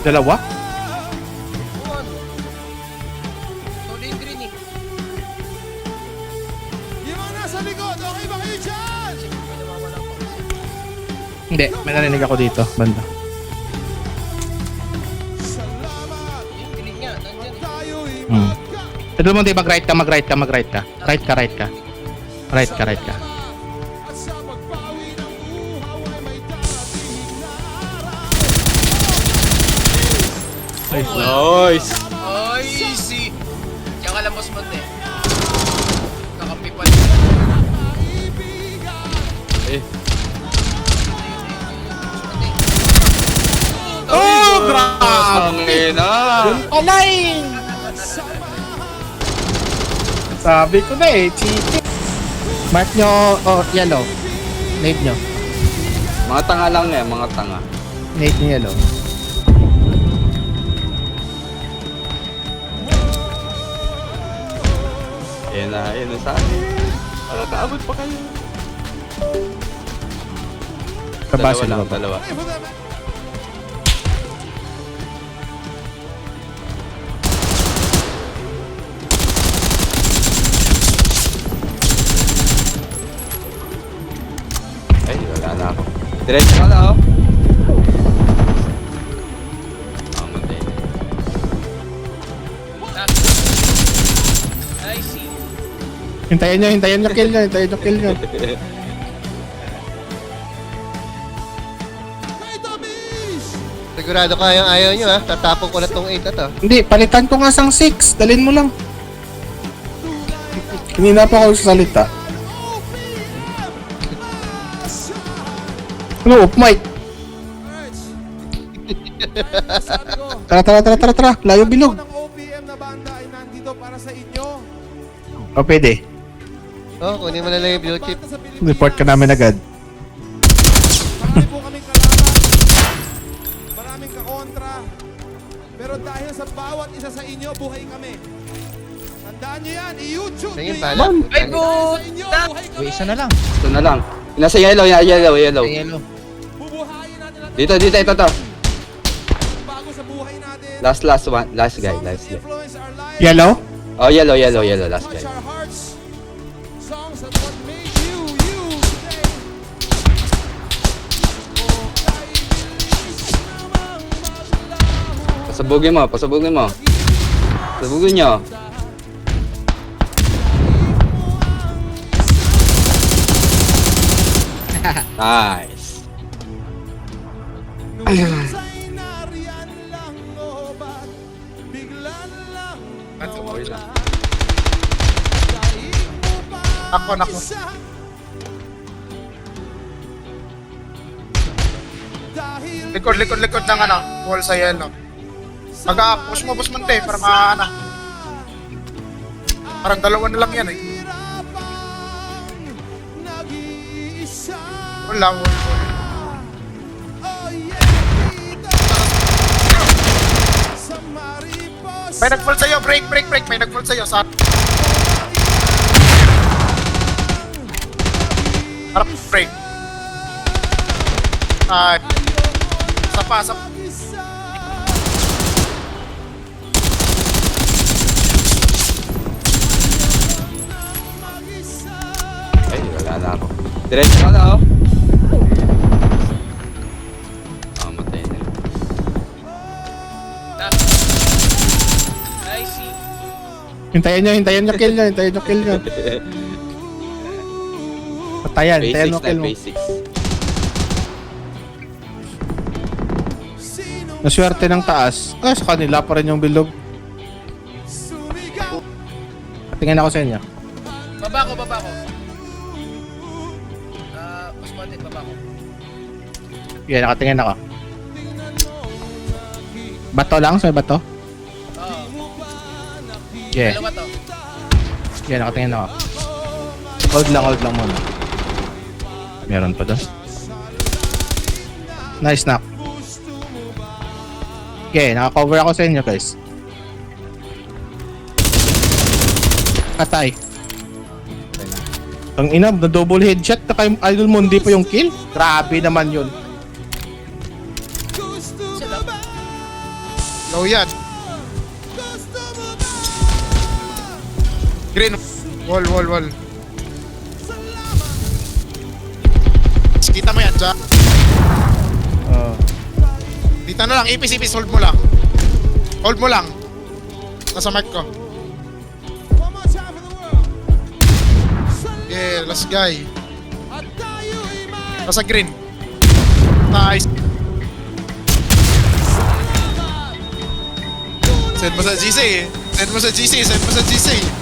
Dalawa? Solo yung green eh. Likod, okay ba kayo dyan? Hindi, may narinig ako dito, banda. Salamat, Yung green nga, nandyan eh. Hmm. Ito mo, di mag-right ka, mag-right ka, mag-right ka. Right ka, right ka. Right ka, right ka. Nice! Ay, easy. Diyan ka lang, boss man eh. Kakampi pa Kaibigan, Eh, Oh, grabe! na! Alay! Sabi ko na eh, cheating. Mark nyo, oh, yellow. Nate nyo. Mga tanga lang eh, mga tanga. Nate nyo yellow. Ayan na, ayan na sa akin. Nakakaabot pa kayo. Dalawa sila lang, baba. dalawa. Ay, wala na ako. Diretso ka na oh. Hintayin nyo, hintayin nyo kill nyo, hintayin nyo kill nyo. Sigurado ka yung ayaw nyo ha. Tatapon ko na tong 8 na to. Hindi, palitan ko nga sang 6. Dalin mo lang. Kanina pa ako salita. Ano, off mic. Tara, tara, tara, tara, tara. Layo bilog. ng OPM na banda ay nandito para sa inyo. O, pwede. Oh, kunin mo na lang yung blue chip. Report ka namin agad. Marami po kaming kalaban. Maraming kakontra. Pero dahil sa bawat isa sa inyo, buhay kami. Tandaan nyo yan, i-YouTube nyo pala. yan. Ay, Dahil go! sa inyo, buhay kami. Uy, isa na lang. Ito na lang. Nasa yellow, yellow, yellow. Ay, yellow. Bubuhayin natin natin Dito, dito, ito to. bago sa buhay natin. Last, last one. Last guy, Songs last guy. influence our lives, Yellow? Oh, yellow, yellow, yellow, last touch guy. our hearts. Songs that what made you, you today. Oh. Pasabugin mo, pasabugin mo. Pasabugin nyo. Nice. Nung minsan'y Ako, nako. Likod, likod, likod ng ano, wall sa yellow. Pag-push mo, boss Monte, para ma, ano. Parang dalawa na lang yan eh. Wala, sa mariposa. May nag-fall sa'yo, break, break, break. May nag-fall sa'yo, sa... Harap, break. Ay, sa pa, sa... Mag-isa. Mag-isa. Ay, wala na ako. Diretso ka na oh. Ah, matay na. Hintayin nyo, hintayin nyo kill nyo, hintayin nyo kill nyo. Patayan, hintayin Basics mo kill na mo. basics. Sino Naswerte ng taas. Ah, sa kanila pa rin yung bilog. Tingnan ako sa inyo. Baba ko, baba ko. Ah, man eh, baba ko. Yan, nakatingin ako. Bato lang? Sa bato? Oo. Yeah. Dalawa to. Yan, nakatingin ako. Hold lang, hold lang muna. Meron pa doon. Nice knock. Okay, naka-cover ako sa inyo guys. Patay. Ang ina, na double headshot na kay Idol mo, hindi pa yung kill? Grabe naman yun. Low yan. Green. Wall, wall, wall. Kita mo yan, Jack. Oo. Dito na lang, ipis, ipis, hold mo lang. Hold mo lang. Nasa mic ko. Yeah, last guy. Nasa green. Nice. Send mo sa GC. Send mo sa GC. Send mo sa GC.